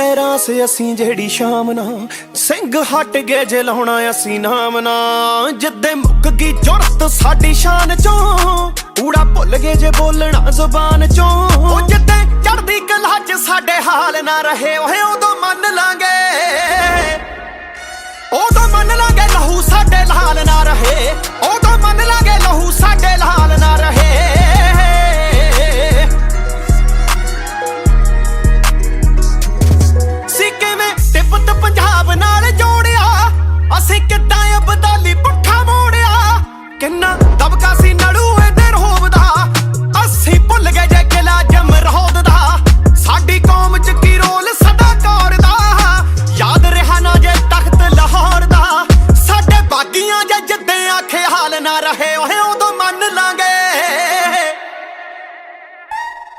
ਪੈਰਾਂ 'ਸੇ ਅਸੀਂ ਜਿਹੜੀ ਸ਼ਾਮ ਨਾ, ਸਿੰਘ ਹਟ ਗਏ ਜੇ ਲਾਉਣਾ ਅਸੀਂ ਨਾਮ ਨਾ। ਜਿੱਦੇ ਮੁੱਕ ਗਈ ਜੁਰਤ ਸਾਡੀ ਸ਼ਾਨ ਚੋਂ, ਊੜਾ ਭੁੱਲ ਗਏ ਜੇ ਬੋਲਣਾ ਜ਼ੁਬਾਨ ਚੋਂ। ਉਹ ਜਿੱਦੇ ਚੜਦੀ ਕਲਾ 'ਚ ਸਾਡੇ ਹਾਲ ਨਾ ਰਹੇ, ਓਏ And